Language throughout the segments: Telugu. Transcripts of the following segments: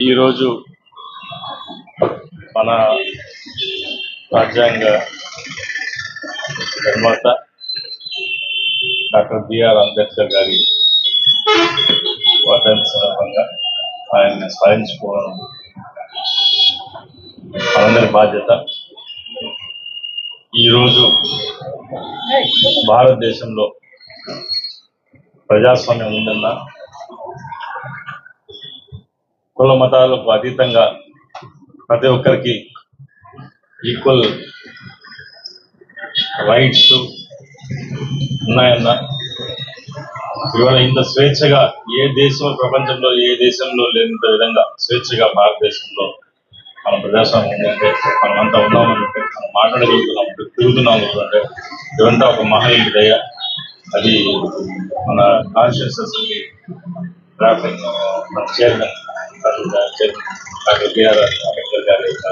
ఈరోజు మన రాజ్యాంగ నిర్మాత డాక్టర్ బిఆర్ అంబేద్కర్ గారి వర్ధంతి సందర్భంగా ఆయన్ని స్మరించుకోవడం మనందరి బాధ్యత. ఈరోజు భారతదేశంలో ప్రజాస్వామ్యం ఉందన్న కుల మతాలకు అతీతంగా ప్రతి ఒక్కరికి ఈక్వల్ రైట్స్ ఉన్నాయన్న ఇవాళ ఇంత స్వేచ్ఛగా ఏ దేశం ప్రపంచంలో ఏ దేశంలో లేనంత విధంగా స్వేచ్ఛగా భారతదేశంలో మన ప్రజాస్వామ్యం అంటే మనం అంతా ఉన్నామంటే మనం మాట్లాడగలుగుతున్నాం తిరుగుతున్నాం అంటే ఇదంతా ఒక మహనీయుడి దయ. అది మన కాన్షియస్ అసెంబ్లీ ట్రాఫిక్ మన చైర్మన్ అంబేద్కర్ గారి యొక్క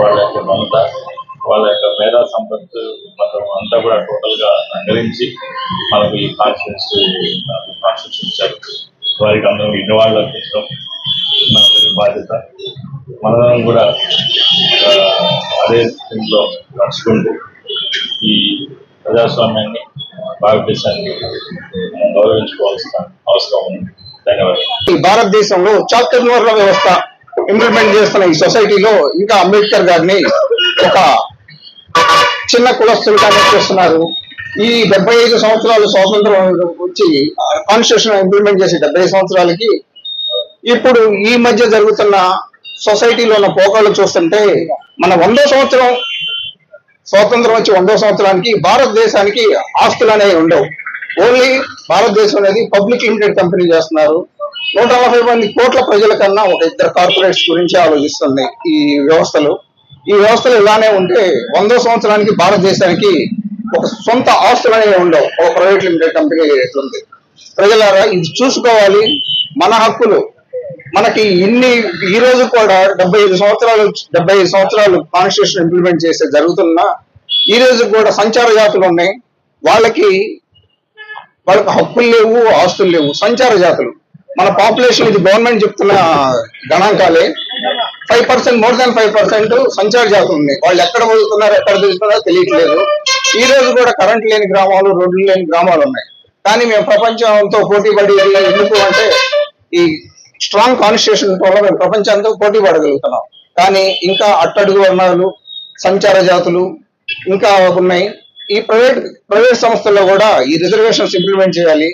వాళ్ళ యొక్క మమత వాళ్ళ యొక్క మేధా సంపత్తు మొత్తం అంతా కూడా టోటల్గా రంగరించి మనకు ఈ కాన్ఫరెన్స్ కాన్ఫరెన్స్ ఇచ్చారు వారికి అందరం ఇన్వాల్వ్ వాళ్ళు అర్పించడం మనందరి బాధ్యత మనందరం కూడా అదే స్థితిలో నడుచుకుంటూ ఈ ప్రజాస్వామ్యాన్ని భారతదేశాన్ని మనం గౌరవించుకోవాల్సిన అవసరం ఉంది. భారతదేశంలో చాతుర్వర్ణ వ్యవస్థ ఇంప్లిమెంట్ చేస్తున్న ఈ సొసైటీలో ఇంకా అంబేద్కర్ గారిని ఒక చిన్న కులస్తులుగానే చేస్తున్నారు. ఈ డెబ్బై ఐదు సంవత్సరాలు స్వాతంత్రం వచ్చి కాన్స్టిట్యూషన్ ఇంప్లిమెంట్ చేసి డెబ్బై సంవత్సరాలకి ఇప్పుడు ఈ మధ్య జరుగుతున్న సొసైటీలో ఉన్న పోకాలు చూస్తుంటే మన వందో సంవత్సరం స్వాతంత్రం వచ్చి వందో సంవత్సరానికి భారతదేశానికి ఆస్తులు అనేవి ఉండవు. ఓన్లీ భారతదేశం అనేది పబ్లిక్ లిమిటెడ్ కంపెనీ చేస్తున్నారు. నూట నలభై మంది కోట్ల ప్రజల కన్నా ఒక ఇద్దరు కార్పొరేట్స్ గురించి ఆలోచిస్తుంది ఈ వ్యవస్థలు. ఈ వ్యవస్థలు ఇలానే ఉంటే వందో సంవత్సరానికి భారతదేశానికి ఒక సొంత ఆస్తులు అనేవి ఉండవు. ఒక ప్రైవేట్ లిమిటెడ్ కంపెనీ ఎట్లుంది? ప్రజలారా ఇది చూసుకోవాలి. మన హక్కులు. మనకి ఇన్ని ఈ రోజు కూడా డెబ్బై ఐదు సంవత్సరాలు డెబ్బై ఐదు సంవత్సరాలు కాన్స్టిట్యూషన్ ఇంప్లిమెంట్ చేసే జరుగుతున్నా ఈ రోజు కూడా సంచార జాతులు ఉన్నాయి. వాళ్ళకి వాళ్ళకి హక్కులు లేవు ఆస్తులు లేవు సంచార జాతులు. మన పాపులేషన్ ఇది గవర్నమెంట్ చెప్తున్న గణాంకాలే. Five percent more than five percent సంచార జాతులు ఉన్నాయి వాళ్ళు ఎక్కడ వదులుతున్నారు ఎక్కడ తిరుగుతున్నారో తెలియట్లేదు. ఈ రోజు కూడా కరెంట్ లేని గ్రామాలు రోడ్లు లేని గ్రామాలు ఉన్నాయి. కానీ మేము ప్రపంచంతో పోటీ పడి ఎందుకు అంటే ఈ స్ట్రాంగ్ కాన్స్టిట్యూషన్ వల్ల మేము ప్రపంచంతో పోటీ పడగలుగుతున్నాం. కానీ ఇంకా అట్టడుగు వర్ణాలు సంచార జాతులు ఇంకా ఉన్నాయి. ఈ ప్రైవేట్ ప్రైవేట్ సంస్థల్లో కూడా ఈ రిజర్వేషన్స్ ఇంప్లిమెంట్ చేయాలి.